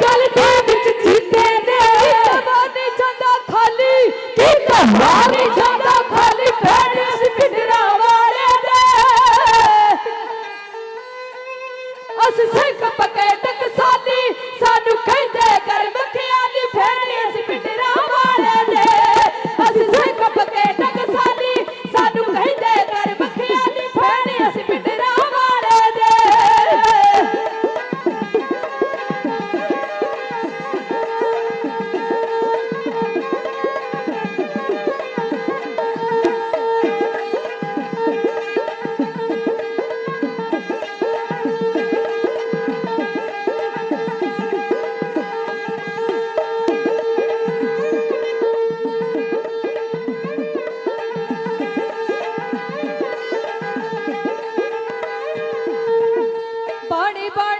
ਗਲਤੀ ਖਾਲੀ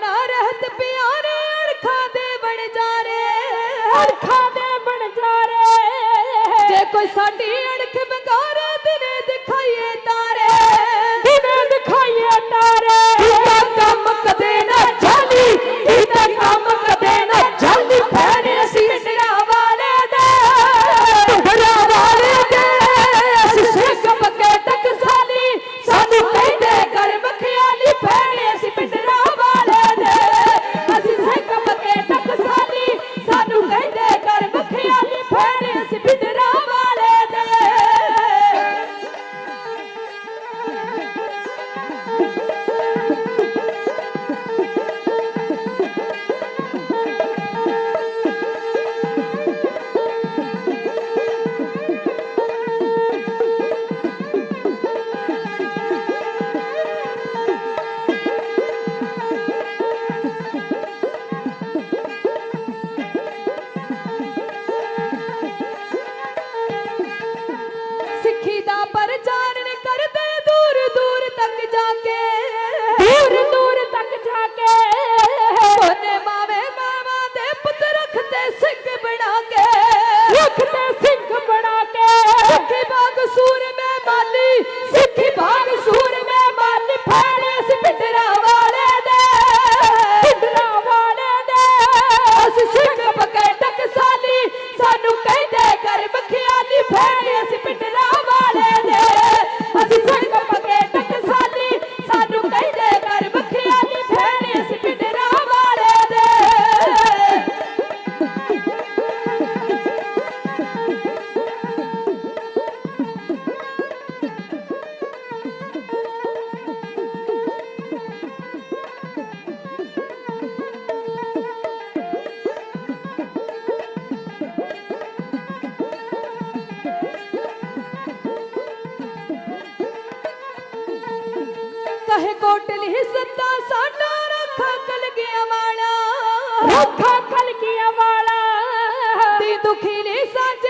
ਬਣਾ ਰਹਤ ਪਿਆਰੇ ਅਰਖਾਂ ਦੇ ਬਣ ਜਾਰੇ ਅਰਖਾਂ ਦੇ ਬਣ ਜਾਰੇ ਜੇ ਕੋਈ ਸਾਡੀ ਅਣਖ ਬੰਗਾਰ ਚਾਹੇ ਕੋਟਲੀ ਸੱਤਾ ਸਾਡਾ ਰੱਖਾ ਕਲਗਿਆ ਵਾਲਾ। ਰੱਖਾ ਕਲਗਿਆ ਵਾਲਾ। ਤੇ ਦੁਖੀ ਨੇ ਸਾਜ